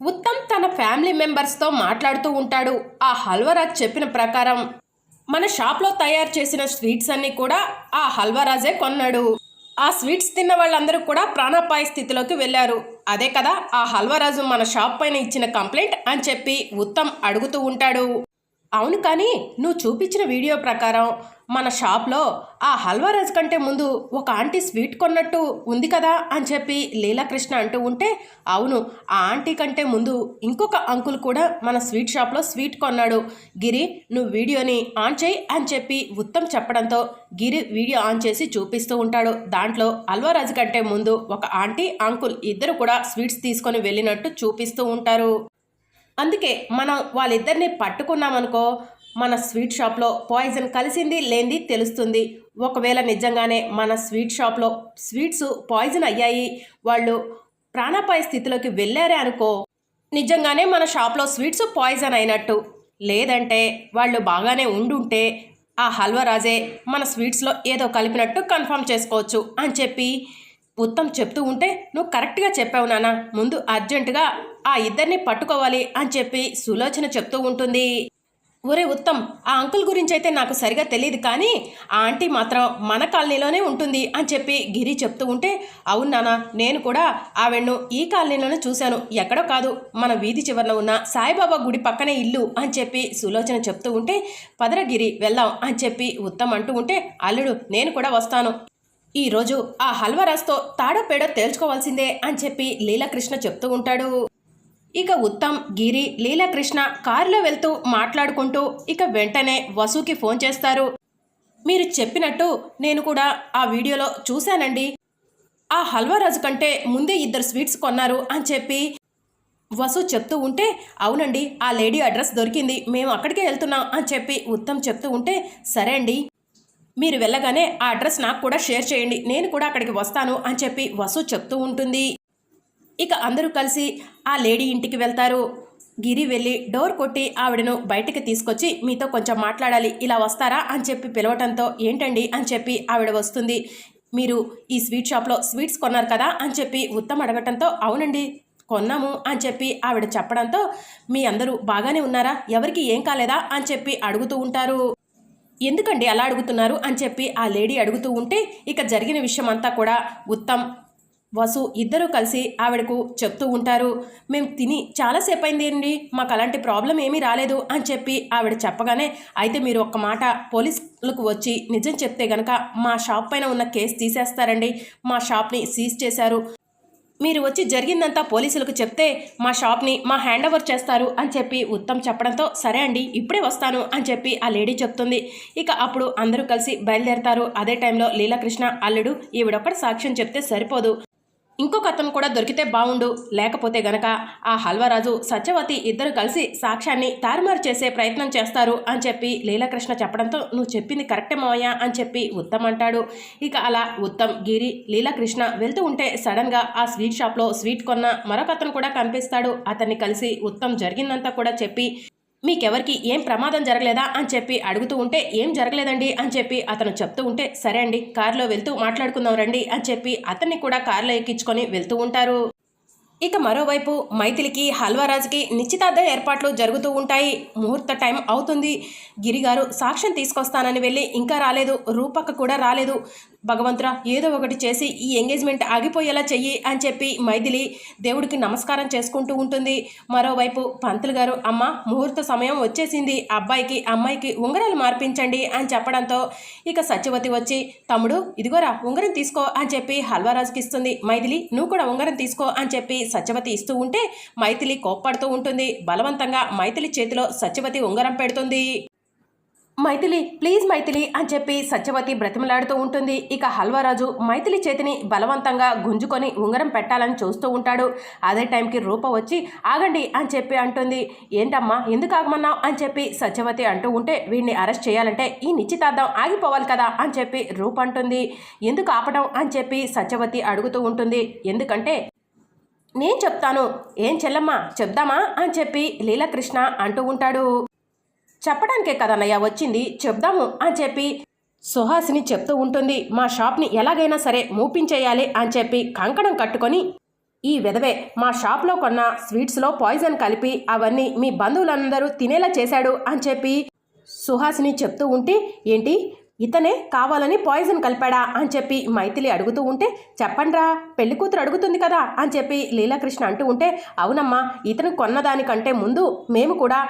ఉత్తమ్ తన ఫ్యామిలీ మెంబర్స్తో మాట్లాడుతూ ఉంటాడు. ఆ హల్వరాజ్ చెప్పిన ప్రకారం మన షాప్లో తయారు చేసిన స్వీట్స్ అన్నీ కూడా ఆ హల్వరాజే కొన్నాడు. ఆ స్వీట్స్ తిన్న వాళ్ళందరూ కూడా ప్రాణాపాయ స్థితిలోకి వెళ్ళారు. అదే కదా ఆ హల్వరాజు మన షాప్ పైన ఇచ్చిన కంప్లైంట్ అని చెప్పి ఉత్తమ్ అడుగుతూ ఉంటాడు. అవును కానీ నువ్వు చూపించిన వీడియో ప్రకారం మన షాప్లో ఆ హల్వా రైస్ కంటే ముందు ఒక ఆంటీ స్వీట్ కొన్నట్టు ఉంది కదా అని చెప్పి లీలాకృష్ణ అంటూ ఉంటే అవును ఆ ఆంటీ కంటే ముందు ఇంకొక అంకుల్ కూడా మన స్వీట్ షాప్లో స్వీట్ కొన్నాడు. గిరి నువ్వు వీడియోని ఆన్ చేయి అని చెప్పి ఉత్తమ్ చెప్పడంతో గిరి వీడియో ఆన్ చేసి చూపిస్తూ ఉంటాడు. దాంట్లో హల్వా రైస్ కంటే ముందు ఒక ఆంటీ అంకుల్ ఇద్దరు కూడా స్వీట్స్ తీసుకొని వెళ్ళినట్టు చూపిస్తూ ఉంటారు. అందుకే మనం వాళ్ళిద్దరిని పట్టుకున్నామనుకో మన స్వీట్ షాప్లో పాయిజన్ కలిసింది లేనిది తెలుస్తుంది. ఒకవేళ నిజంగానే మన స్వీట్ షాప్లో స్వీట్స్ పాయిజన్ అయ్యాయి వాళ్ళు ప్రాణాపాయ స్థితిలోకి వెళ్ళారే అనుకో నిజంగానే మన షాప్లో స్వీట్స్ పాయిజన్ అయినట్టు. లేదంటే వాళ్ళు బాగానే ఉండుంటే ఆ హల్వా రాజే మన స్వీట్స్లో ఏదో కలిపినట్టు కన్ఫర్మ్ చేసుకోవచ్చు అని చెప్పి ఉత్తమ్ చెప్తూ ఉంటే నువ్వు కరెక్ట్గా చెప్పావు నాన్న. ముందు అర్జెంటుగా ఆ ఇద్దరిని పట్టుకోవాలి అని చెప్పి సులోచన చెప్తూ ఉంటుంది. ఒరే ఉత్తమ్ ఆ అంకుల్ గురించి అయితే నాకు సరిగా తెలియదు కానీ ఆ ఆంటీ మాత్రం మన కాలనీలోనే ఉంటుంది అని చెప్పి గిరి చెప్తూ ఉంటే అవును నాన్న నేను కూడా ఆవిడను ఈ కాలనీలోనే చూశాను. ఎక్కడో కాదు మన వీధి చివరన ఉన్న సాయిబాబా గుడి పక్కనే ఇల్లు అని చెప్పి సులోచన చెప్తూ ఉంటే పదరగిరి వెళ్దాం అని చెప్పి ఉత్తమ్ అంటూ ఉంటే అల్లుడు నేను కూడా వస్తాను. ఈరోజు ఆ హల్వరాజ్తో తాడో పేడో తేల్చుకోవాల్సిందే అని చెప్పి లీలాకృష్ణ చెప్తూ ఉంటాడు. ఇక ఉత్తమ్ గిరి లీలాకృష్ణ కారులో వెళ్తూ మాట్లాడుకుంటూ ఇక వెంటనే వసుకి ఫోన్ చేస్తారు. మీరు చెప్పినట్టు నేను కూడా ఆ వీడియోలో చూశానండి. ఆ హల్వారాజు కంటే ముందే ఇద్దరు స్వీట్స్ కొన్నారు అని చెప్పి వసు చెప్తూ ఉంటే అవునండి ఆ లేడీ అడ్రస్ దొరికింది మేము అక్కడికే వెళ్తున్నాం అని చెప్పి ఉత్తమ్ చెప్తూ ఉంటే సరే అండి. మీరు వెళ్ళగానే ఆ అడ్రస్ నాకు కూడా షేర్ చేయండి. నేను కూడా అక్కడికి వస్తాను అని చెప్పి వసు చెప్తూ ఉంటుంది. ఇక అందరూ కలిసి ఆ లేడీ ఇంటికి వెళ్తారు. గిరి వెళ్ళి డోర్ కొట్టి ఆవిడను బయటికి తీసుకొచ్చి మీతో కొంచెం మాట్లాడాలి ఇలా వస్తారా? అని చెప్పి పిలవటంతో ఏంటండి? అని చెప్పి ఆవిడ వస్తుంది. మీరు ఈ స్వీట్ షాప్లో స్వీట్స్ కొన్నారు కదా? అని చెప్పి ఉత్తమ్ అడగటంతో అవునండి కొన్నాము అని చెప్పి ఆవిడ చెప్పడంతో మీ అందరూ బాగానే ఉన్నారా? ఎవరికి ఏం కాలేదా? అని చెప్పి అడుగుతూ ఉంటారు. ఎందుకండి అలా అడుగుతున్నారు అని చెప్పి ఆ లేడీ అడుగుతూ ఉంటే ఇక జరిగిన విషయం అంతా కూడా ఉత్తమ్ వసు ఇద్దరూ కలిసి ఆవిడకు చెప్తూ ఉంటారు. మేము తిని చాలాసేపు అయింది అండి మాకు అలాంటి ప్రాబ్లం ఏమీ రాలేదు అని చెప్పి ఆవిడ చెప్పగానే అయితే మీరు ఒక్క మాట పోలీసులకు వచ్చి నిజం చెప్తే గనక మా షాప్ పైన ఉన్న కేసు తీసేస్తారండి. మా షాప్ని సీజ్ చేశారు. మీరు వచ్చి జరిగిందంతా పోలీసులకు చెప్తే మా షాప్ని మా హ్యాండ్ ఓవర్ చేస్తారు అని చెప్పి ఉత్తమ్ చెప్పడంతో సరే అండి ఇప్పుడే వస్తాను అని చెప్పి ఆ లేడీ చెప్తుంది. ఇక అప్పుడు అందరూ కలిసి బయలుదేరతారు. అదే టైంలో లీలాకృష్ణ అల్లుడు ఈవిడొక్కడ సాక్ష్యం చెప్తే సరిపోదు. ఇంకొక అతను కూడా దొరికితే బావుండు. లేకపోతే గనక ఆ హల్వరాజు సత్యవతి ఇద్దరు కలిసి సాక్ష్యాన్ని తారుమారు చేసే ప్రయత్నం చేస్తారు అని చెప్పి లీలాకృష్ణ చెప్పడంతో నువ్వు చెప్పింది కరెక్టే మావయ్య అని చెప్పి ఉత్తమ్ అంటాడు. ఇక అలా ఉత్తమ్ గిరి లీలాకృష్ణ వెళ్తూ ఉంటే సడన్గా ఆ స్వీట్ షాప్లో స్వీట్ కొన్న మరొక అతను కూడా కనిపిస్తాడు. అతన్ని కలిసి ఉత్తమ్ జరిగిందంతా కూడా చెప్పి మీకెవరికి ఏం ప్రమాదం జరగలేదా అని చెప్పి అడుగుతూ ఉంటే ఏం జరగలేదండి అని చెప్పి అతను చెప్తూ ఉంటే సరే అండి కారులో వెళ్తూ మాట్లాడుకుందాం రండి అని చెప్పి అతన్ని కూడా కారులో ఎక్కించుకొని వెళ్తూ ఉంటారు. ఇక మరోవైపు మైథిలికి హల్వారాజుకి నిశ్చితార్థం ఏర్పాట్లు జరుగుతూ ఉంటాయి. ముహూర్త టైం అవుతుంది. గిరిగారు సాక్ష్యం తీసుకొస్తానని వెళ్ళి ఇంకా రాలేదు. రూపక్క కూడా రాలేదు. భగవంతురా ఏదో ఒకటి చేసి ఈ ఎంగేజ్మెంట్ ఆగిపోయేలా చెయ్యి అని చెప్పి మైథిలి దేవుడికి నమస్కారం చేసుకుంటూ ఉంటుంది. మరోవైపు పంతులు గారు అమ్మ ముహూర్త సమయం వచ్చేసింది. అబ్బాయికి అమ్మాయికి ఉంగరాలు మార్పించండి అని చెప్పడంతో ఇక సత్యవతి వచ్చి తమ్ముడు ఇదిగోరా ఉంగరం తీసుకో అని చెప్పి హల్వారాజుకి ఇస్తుంది. మైథిలి నువ్వు కూడా ఉంగరం తీసుకో అని చెప్పి సత్యవతి ఇస్తూ ఉంటే మైథిలి కోప్పడుతూ ఉంటుంది. బలవంతంగా మైథిలి చేతిలో సత్యవతి ఉంగరం పెడుతుంది. మైథిలి ప్లీజ్ మైథిలి అని చెప్పి సత్యవతి బ్రతిమలాడుతూ ఉంటుంది. ఇక హల్వారాజు మైథిలి చేతిని బలవంతంగా గుంజుకొని ఉంగరం పెట్టాలని చూస్తూ ఉంటాడు. అదే టైంకి రూప వచ్చి ఆగండి అని చెప్పి అంటుంది. ఏంటమ్మా ఎందుకు ఆగమన్నావు? అని చెప్పి సత్యవతి అంటూ ఉంటే వీడిని అరెస్ట్ చేయాలంటే ఈ నిశ్చితార్థం ఆగిపోవాలి కదా అని చెప్పి రూప అంటుంది. ఎందుకు ఆపడం? అని చెప్పి సత్యవతి అడుగుతూ ఉంటుంది. ఎందుకంటే నేను చెప్తాను. ఏం చెల్లమ్మా చెప్దామా? అని చెప్పి లీలాకృష్ణ అంటూ ఉంటాడు. చెప్పడానికే కదన్నయ్య వచ్చింది. చెప్దాము అని చెప్పి సుహాసిని చెప్తూ ఉంటుంది. మా షాప్ని ఎలాగైనా సరే మూపించేయాలి అని చెప్పి కంకణం కట్టుకొని ఈ విధవే మా షాప్లో కొన్న స్వీట్స్లో పాయిజన్ కలిపి అవన్నీ మీ బంధువులందరూ తినేలా చేశాడు అని చెప్పి సుహాసిని చెప్తూ ఉంటే ఏంటి? ఇతనే కావాలని పాయిజన్ కలిపాడా? అని చెప్పి మైథిలి అడుగుతూ ఉంటే చెప్పండ్రా పెళ్ళి కూతురు అడుగుతుంది కదా? అని చెప్పి లీలాకృష్ణ అంటూ ఉంటే అవునమ్మా ఇతను కొన్నదానికంటే ముందు మేము కూడా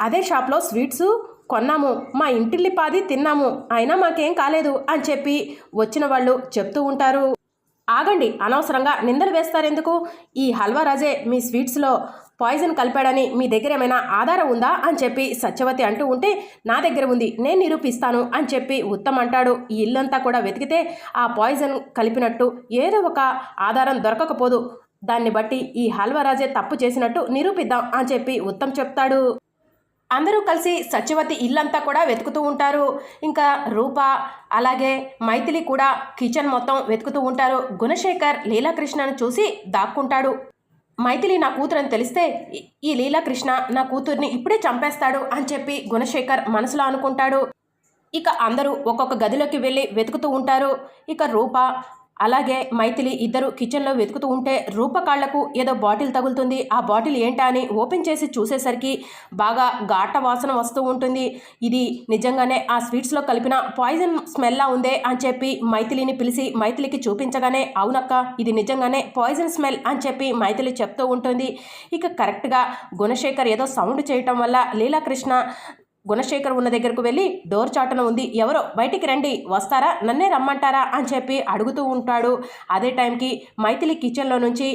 అదే షాప్లో స్వీట్స్ కొన్నాము మా ఇంటిల్లిపాది తిన్నాము అయినా మాకేం కాలేదు అని చెప్పి వచ్చిన వాళ్ళు చెప్తూ ఉంటారు. ఆగండి అనవసరంగా నిందలు వేస్తారెందుకు? ఈ హల్వా రాజే మీ స్వీట్స్లో పాయిజన్ కలిపాడని మీ దగ్గర ఏమైనా ఆధారం ఉందా అని చెప్పి సత్యవతి అంటూ ఉంటే నా దగ్గర ఉంది నేను నిరూపిస్తాను అని చెప్పి ఉత్తమ్ అంటాడు. ఈ ఇల్లంతా కూడా వెతికితే ఆ పాయిజన్ కలిపినట్టు ఏదో ఒక ఆధారం దొరకకపోదు. దాన్ని బట్టి ఈ హల్వా రాజే తప్పు చేసినట్టు నిరూపిద్దాం అని చెప్పి ఉత్తమ్ చెప్తాడు. అందరూ కలిసి సత్యవతి ఇల్లంతా కూడా వెతుకుతూ ఉంటారు. ఇంకా రూప అలాగే మైథిలి కూడా కిచెన్ మొత్తం వెతుకుతూ ఉంటారు. గుణశేఖర్ లీలాకృష్ణను చూసి దాక్కుంటాడు. మైథిలి నా కూతురు అని తెలిస్తే ఈ- ఈ లీలాకృష్ణ నా కూతుర్ని ఇప్పుడే చంపేస్తాడు అని చెప్పి గుణశేఖర్ మనసులో అనుకుంటాడు. ఇక అందరూ ఒక్కొక్క గదిలోకి వెళ్ళి వెతుకుతూ ఉంటారు. ఇక రూప అలాగే మైథిలి ఇద్దరు కిచెన్లో వెతుకుతూ ఉంటే రూపకాళ్ళకు ఏదో బాటిల్ తగులుతుంది. ఆ బాటిల్ ఏంటా అని ఓపెన్ చేసి చూసేసరికి బాగా ఘాట వాసన వస్తూ ఉంటుంది. ఇది నిజంగానే ఆ స్వీట్స్లో కలిపిన పాయిజన్ స్మెల్లా ఉందే అని చెప్పి మైథిలిని పిలిచి మైథిలికి చూపించగానే అవునక్క ఇది నిజంగానే పాయిజన్ స్మెల్ అని చెప్పి మైథిలి చెప్తూ ఉంటుంది. ఇక కరెక్ట్గా గుణశేఖర్ ఏదో సౌండ్ చేయటం వల్ల లీలాకృష్ణ గుణశేఖర్ ఉన్న దగ్గరకు వెళ్ళి డోర్ చాటున ఉంది. ఎవరో బయటికి రండి. వస్తారా? నన్నే రమ్మంటారా? అని చెప్పి అడుగుతూ ఉంటాడు. అదే టైంకి మైథిలి కిచెన్లో నుంచి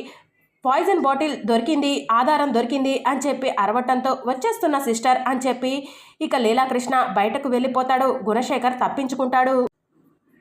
పాయిజన్ బాటిల్ దొరికింది ఆధారం దొరికింది అని చెప్పి అరవటంతో వచ్చేస్తున్న సిస్టర్ అని చెప్పి ఇక లీలాకృష్ణ బయటకు వెళ్ళిపోతాడు. గుణశేఖర్ తప్పించుకుంటాడు.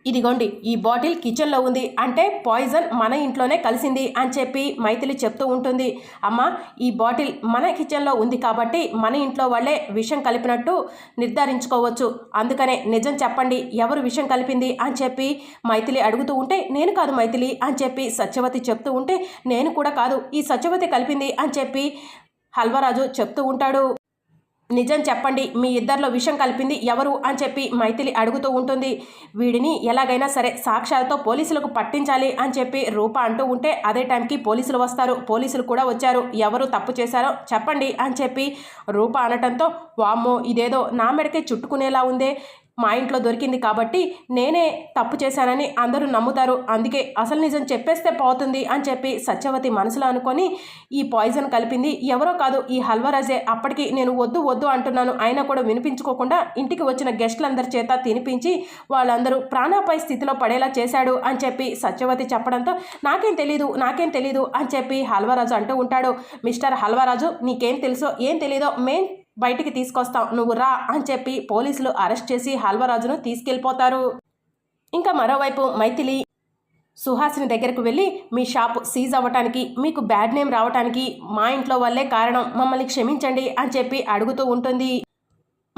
ఇదిగోండి ఈ బాటిల్ కిచెన్లో ఉంది. అంటే పాయిజన్ మన ఇంట్లోనే కలిసింది అని చెప్పి మైథిలి చెప్తూ ఉంటుంది. అమ్మ ఈ బాటిల్ మన కిచెన్లో ఉంది కాబట్టి మన ఇంట్లో వాళ్ళే విషం కలిపినట్టు నిర్ధారించుకోవచ్చు. అందుకనే నిజం చెప్పండి ఎవరు విషం కలిపింది అని చెప్పి మైథిలి అడుగుతూ ఉంటే నేను కాదు మైథిలి అని చెప్పి సత్యవతి చెప్తూ ఉంటే నేను కూడా కాదు ఈ సత్యవతి కలిపింది అని చెప్పి హల్వరాజు చెప్తూ ఉంటాడు. నిజం చెప్పండి మీ ఇద్దరిలో విషం కలిపింది ఎవరు అని చెప్పి మైథిలి అడుగుతూ ఉంటుంది. వీడిని ఎలాగైనా సరే సాక్ష్యాలతో పోలీసులకు పట్టించాలి అని చెప్పి రూప అంటూ ఉంటే అదే టైంకి పోలీసులు వస్తారు. పోలీసులు కూడా వచ్చారు. ఎవరు తప్పు చేశారో చెప్పండి అని చెప్పి రూప అనటంతో వామ్మో ఇదేదో నా మెడకే చుట్టుకునేలా ఉందే. మా ఇంట్లో దొరికింది కాబట్టి నేనే తప్పు చేశానని అందరూ నమ్ముతారు. అందుకే అసలు నిజం చెప్పేస్తే పోతుంది అని చెప్పి సత్యవతి మనసులో అనుకొని ఈ పాయిజన్ కలిపింది. ఎవరో కాదు ఈ హల్వరాజే అప్పటికి నేను వద్దు వద్దు అంటున్నాను. అయినా కూడా వినిపించుకోకుండా ఇంటికి వచ్చిన గెస్టులందరి చేత తినిపించి వాళ్ళందరూ ప్రాణాపాయ స్థితిలో పడేలా చేశాడు అని చెప్పి సత్యవతి చెప్పడంతో నాకేం తెలీదు నాకేం తెలీదు అని చెప్పి హల్వరాజు అంటూ ఉంటాడు. మిస్టర్ హల్వరాజు నీకేం తెలుసో ఏం తెలీదో మేం బయటికి తీసుకొస్తాం నువ్వు రా అని చెప్పి పోలీసులు అరెస్ట్ చేసి హల్వరాజును తీసుకెళ్ళిపోతారు. ఇంకా మరోవైపు మైథిలి సుహాసిని దగ్గరకు వెళ్ళి మీ షాప్ సీజ్ అవ్వటానికి మీకు బ్యాడ్ నేమ్ రావటానికి మా ఇంట్లో వల్లే కారణం మమ్మల్ని క్షమించండి అని చెప్పి అడుగుతూ ఉంటుంది.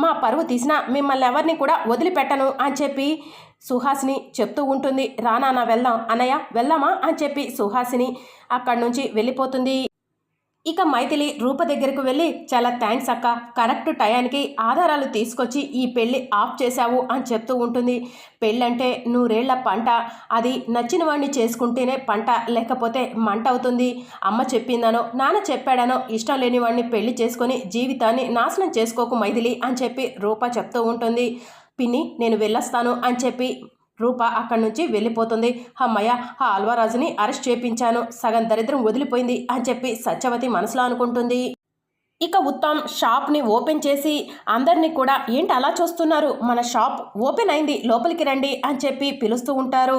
మా పరువు తీసిన మిమ్మల్ని ఎవరిని కూడా వదిలిపెట్టను అని చెప్పి సుహాసిని చెప్తూ ఉంటుంది. రానా వెళ్దాం. అన్నయ్య వెళ్దామా? అని చెప్పి సుహాసిని అక్కడి నుంచి వెళ్ళిపోతుంది. ఇక మైథిలి రూప దగ్గరకు వెళ్ళి చాలా థ్యాంక్స్ అక్క. కరెక్ట్ టయానికి ఆధారాలు తీసుకొచ్చి ఈ పెళ్ళి ఆఫ్ చేశావు అని చెప్తూ ఉంటుంది. పెళ్ళంటే నూరేళ్ళ పంట. అది నచ్చిన వాడిని చేసుకుంటేనే పంట లేకపోతే మంట అవుతుంది. అమ్మ చెప్పిందనో నాన్న చెప్పాడనో ఇష్టం లేని వాడిని పెళ్ళి చేసుకొని జీవితాన్ని నాశనం చేసుకోకు మైథిలి అని చెప్పి రూప చెప్తూ ఉంటుంది. పిన్ని నేను వెళ్ళొస్తాను అని చెప్పి రూప అక్కడి నుంచి వెళ్ళిపోతుంది. అమ్మయ్య ఆ అల్వారాజుని అరెస్ట్ చేపించాను. సగం దరిద్రం వదిలిపోయింది అని చెప్పి సత్యవతి మనసులో అనుకుంటుంది. ఇక ఉత్తమ్ షాప్ని ఓపెన్ చేసి అందరినీ కూడా ఏంటి అలా చూస్తున్నారు? మన షాప్ ఓపెన్ అయింది లోపలికి రండి అని చెప్పి పిలుస్తూ ఉంటారు.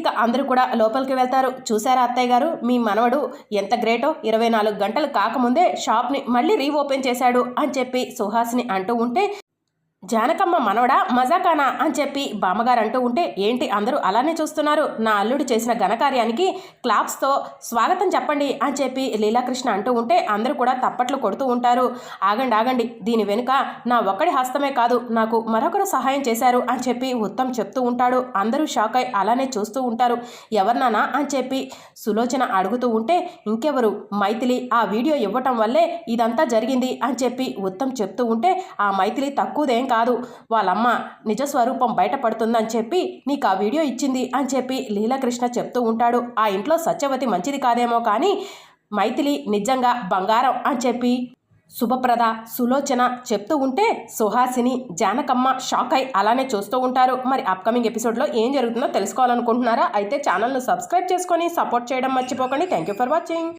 ఇక అందరూ కూడా లోపలికి వెళ్తారు. చూసారా అత్తయ్య గారు? మీ మనవడు ఎంత గ్రేటో ఇరవై నాలుగు గంటలు కాకముందే షాప్ని మళ్ళీ రీఓపెన్ చేశాడు అని చెప్పి సుహాస్ని అంటూ ఉంటే జానకమ్మ మనవడా మజాకానా అని చెప్పి బామ్మగారు అంటూ ఉంటే ఏంటి అందరూ అలానే చూస్తున్నారు? నా అల్లుడు చేసిన ఘనకార్యానికి క్లాప్స్తో స్వాగతం చెప్పండి అని చెప్పి లీలాకృష్ణ అంటూ ఉంటే అందరూ కూడా తప్పట్లు కొడుతూ ఉంటారు. ఆగండి ఆగండి దీని వెనుక నా ఒక్కడి హస్తమే కాదు నాకు మరొకరు సహాయం చేశారు అని చెప్పి ఉత్తమ్ చెప్తూ ఉంటాడు. అందరూ షాక్ అయి అలానే చూస్తూ ఉంటారు. ఎవరినానా అని చెప్పి సులోచన అడుగుతూ ఉంటే ఇంకెవరు? మైథిలి ఆ వీడియో ఇవ్వటం వల్లే ఇదంతా జరిగింది అని చెప్పి ఉత్తమ్ చెప్తూ ఉంటే ఆ మైథిలి తక్కువదేం కాదు. వాళ్ళమ్మ నిజ స్వరూపం బయటపడుతుందని చెప్పి నీకు ఆ వీడియో ఇచ్చింది అని చెప్పి లీలాకృష్ణ చెప్తూ ఉంటాడు. ఆ ఇంట్లో సత్యవతి మంచిది కాదేమో కానీ మైథిలి నిజంగా బంగారం అని చెప్పి శుభప్రద సులోచన చెప్తూ ఉంటే సుహాసిని జానకమ్మ షాక్ అయి అలానే చూస్తూ ఉంటారు. మరి అప్కమింగ్ ఎపిసోడ్లో ఏం జరుగుతుందో తెలుసుకోవాలనుకుంటున్నారా? అయితే ఛానల్ను సబ్స్క్రైబ్ చేసుకొని సపోర్ట్ చేయడం మర్చిపోకండి. Thank you for watching.